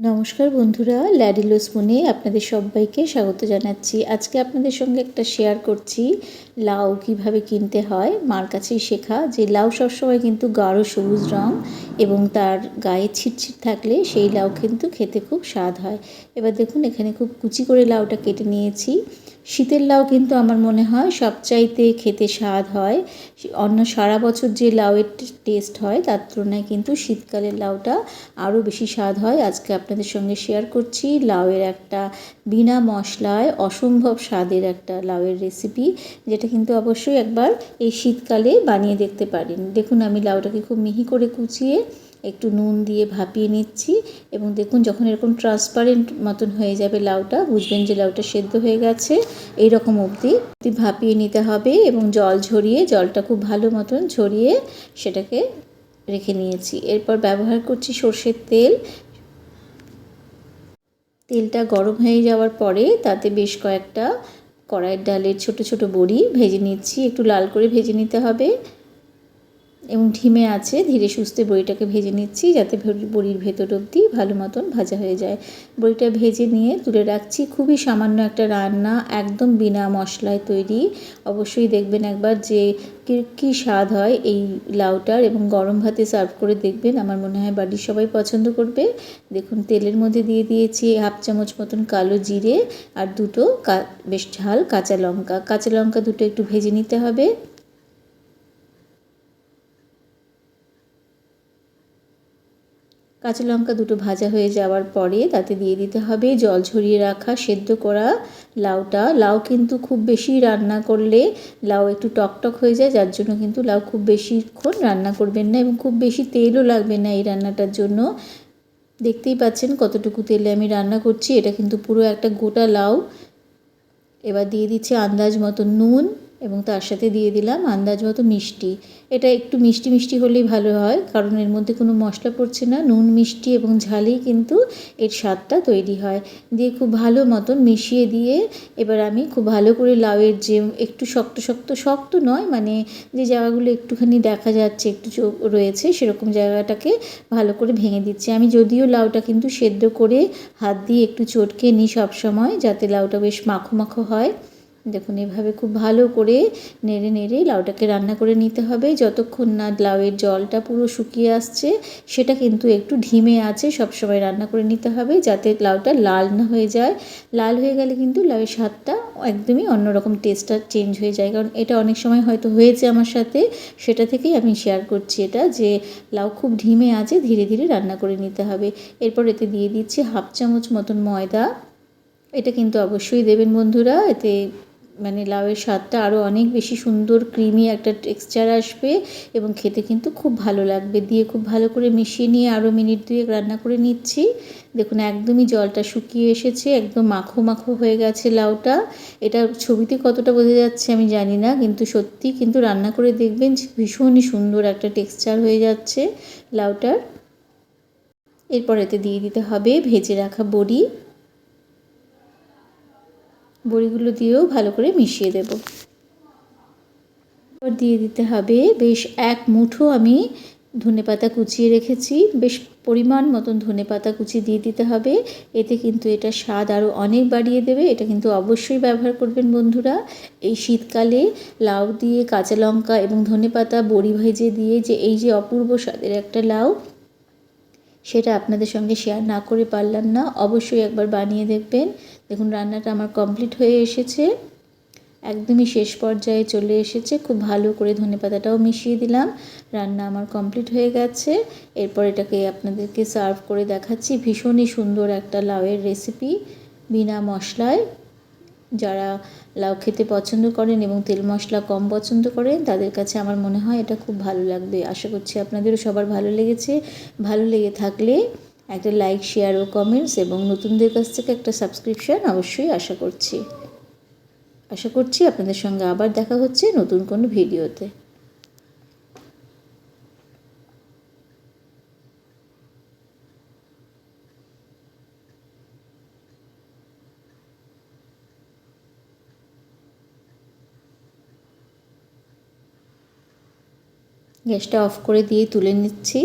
নমস্কার বন্ধুরা ল্যাডিলো স্পুনে আপনাদের সবাইকে স্বাগত জানাচ্ছি। আজকে আপনাদের সঙ্গে একটা শেয়ার করছি, লাউ কীভাবে কিনতে হয়। মার কাছেই শেখা যে, লাউ সবসময় কিন্তু গাঢ় সবুজ রং এবং তার গায়ে ছিটছিট থাকলে সেই লাউ কিন্তু খেতে খুব স্বাদ হয়। এবার দেখুন, এখানে খুব কুচি করে লাউটা কেটে নিয়েছি। শীতের লাউ কিন্তু আমার মনে হয় সবচাইতে খেতে স্বাদ হয়। অন্য সারা বছর যে লাউয়ের টেস্ট হয়, তার তুলনায় কিন্তু শীতকালের লাউটা আরও বেশি স্বাদ হয়। আজকে আপনাদের সঙ্গে শেয়ার করছি লাউয়ের একটা বিনা মশলায় অসম্ভব স্বাদের একটা লাউয়ের রেসিপি যেটা কিন্তু অবশ্যই একবার এই শীতকালে বানিয়ে দেখতে পারেন। দেখুন আমি লাউটাকে খুব মিহি করে কুচিয়ে একটু নুন দিয়ে ভাপিয়ে নিচ্ছি এবং দেখুন যখন এরকম ট্রান্সপারেন্ট মতন হয়ে যাবে লাউটা, বুঝবেন যে লাউটা সেদ্ধ হয়ে গেছে এই রকম অবধি ভাপিয়ে নিতে হবে এবং জল ঝরিয়ে, জলটা খুব ভালো মতন ঝরিয়ে সেটাকে রেখে নিয়েছি। এরপর ব্যবহার করছি সর্ষের তেল। তেলটা গরম হয়ে যাওয়ার পরে তাতে বেশ কয়েকটা কড়াইয়ের ডালের ছোট ছোট বড়ি ভেজে নিচ্ছি, একটু লাল করে ভেজে নিতে হবে। এবং ঢিমে আছে, ধীরে সুস্থে বড়িটাকে ভেজে নিচ্ছি যাতে বড়ির ভেতর অবধি ভালো মতন ভাজা হয়ে যায়। বড়িটা ভেজে নিয়ে তুলে রাখছি খুবই সামান্য একটা রান্না, একদম বিনা মশলায় তৈরি। অবশ্যই দেখবেন একবার যে কী স্বাদ হয় এই লাউটার এবং গরম ভাতে সার্ভ করে দেখবেন। আমার মনে হয় বাড়ির সবাই পছন্দ করবে। দেখুন, তেলের মধ্যে দিয়ে দিয়েছি হাফ চামচ মতন কালো জিরে আর দুটো বেশ ঝাল কাঁচা লঙ্কা। কাঁচা লঙ্কা দুটো একটু ভেজে নিতে হবে। কাঁচা লঙ্কা দুটো ভাজা হয়ে যাওয়ার পরে তাতে দিয়ে দিতে হবে জল ঝরিয়ে রাখা সেদ্ধ করা লাউটা। লাউ কিন্তু খুব বেশি রান্না করলে লাউ একটু টকটক হয়ে যায়, যার জন্য কিন্তু লাউ খুব বেশিক্ষণ রান্না করবেন না এবং খুব বেশি তেলও লাগবে না এই রান্নাটার জন্য। দেখতেই পাচ্ছেন কতটুকু তেলে আমি রান্না করছি, এটা কিন্তু পুরো একটা গোটা লাউ। এবার দিয়ে দিচ্ছে আন্দাজ মতো নুন। এবং তার সাথে দিয়ে দিলাম আন্দাজ মতো মিষ্টি। এটা একটু মিষ্টি মিষ্টি হলেই ভালো হয়, কারণ এর মধ্যে কোনো মশলা পড়ছে না, নুন, মিষ্টি এবং ঝালেই কিন্তু এর স্বাদটা তৈরি হয়। দিয়ে খুব ভালো মতন মিশিয়ে দিয়ে এবার আমি খুব ভালো করে লাউয়ের যে একটু শক্ত শক্ত শক্ত নয় মানে যে জায়গাগুলো একটুখানি দেখা যাচ্ছে, একটু রয়েছে, সেরকম জায়গাটাকে ভালো করে ভেঙে দিচ্ছি। আমি যদিও লাউটা কিন্তু সেদ্ধ করে হাত দিয়ে একটু চটকে নিই সবসময়, যাতে লাউটা বেশ মাখো মাখো হয়। দেখুন, এভাবে খুব ভালো করে নেড়ে নেড়ে লাউটাকে রান্না করে নিতে হবে। যতক্ষণ না লাউয়ের জলটা পুরো শুকিয়ে আসছে, সেটা কিন্তু একটু ঢিমে আছে, সবসময় রান্না করে নিতে হবে যাতে লাউটা লাল না হয়ে যায়। লাল হয়ে গেলে কিন্তু লাউয়ের স্বাদটা একদমই অন্যরকম টেস্টটা চেঞ্জ হয়ে যায়। কারণ এটা অনেক সময় হয়তো হয়েছে আমার সাথে, সেটা থেকেই আমি শেয়ার করছি এটা যে লাউ খুব ঢিমে আছে, ধীরে ধীরে রান্না করে নিতে হবে। এরপর এতে দিয়ে দিচ্ছি হাফ চামচ মতন ময়দা। এটা কিন্তু অবশ্যই দেবেন বন্ধুরা, এতে মানে লাউয়ের স্বাদটা আরও অনেক বেশি সুন্দর ক্রিমি একটা টেক্সচার আসবে এবং খেতে কিন্তু খুব ভালো লাগবে। দিয়ে খুব ভালো করে মিশিয়ে নিয়ে আরও মিনিট দুয়েক রান্না করে নিচ্ছি। দেখুন, একদমই জলটা শুকিয়ে এসেছে, একদম মাখো মাখো হয়ে গেছে লাউটা। এটা ছবিতে কতটা বোঝা যাচ্ছে আমি জানি না, কিন্তু সত্যি কিন্তু রান্না করে দেখবেন ভীষণই সুন্দর একটা টেক্সচার হয়ে যাচ্ছে লাউটার। এরপর এতে দিয়ে দিতে হবে ভেজে রাখা বড়ি। বড়িগুলো দিয়েও ভালো করে মিশিয়ে দেব। দিয়ে দিতে হবে, বেশ এক মুঠো আমি ধনে পাতা কুচিয়ে রেখেছি, বেশ পরিমাণ মতন ধনে পাতা কুচি দিয়ে দিতে হবে। এতে কিন্তু এটা স্বাদ আরও অনেক বাড়িয়ে দেবে, এটা কিন্তু অবশ্যই ব্যবহার করবেন বন্ধুরা। এই শীতকালে লাউ দিয়ে কাঁচা লঙ্কা এবং ধনে পাতা বড়ি ভেজে দিয়ে যে এই যে অপূর্ব স্বাদের একটা লাউ সেটা আপনাদের সঙ্গে শেয়ার না করে পারলাম না। অবশ্যই একবার বানিয়ে দেখবেন। দেখুন, রান্নাটা আমার কমপ্লিট হয়ে এসেছে। একদমই শেষ পর্যায়ে চলে এসেছে। খুব ভালো করে ধনে পাতাটাও মিশিয়ে দিলাম। রান্না আমার কমপ্লিট হয়ে গেছে। এরপর এটাকে আপনাদেরকে সার্ভ করে দেখাচ্ছি। ভীষণই সুন্দর একটা লাউয়ের রেসিপি বিনা মশলায়। যারা লাউ খেতে পছন্দ করেন এবং তেল মশলা কম পছন্দ করেন, তাদের কাছে আমার মনে হয় এটা খুব ভালো লাগবে। আশা করছি আপনাদেরও সবার ভালো লেগেছে। ভালো লেগে থাকলে একটা লাইক শেয়ার ও কমেন্টস এবং নতুনদের কাছ থেকে একটা সাবস্ক্রিপশান অবশ্যই আশা করছি। আশা করছি আপনাদের সঙ্গে আবার দেখা হচ্ছে নতুন কোনো ভিডিওতে গ্যাসটা অফ করে দিয়ে তুলে নিচ্ছি।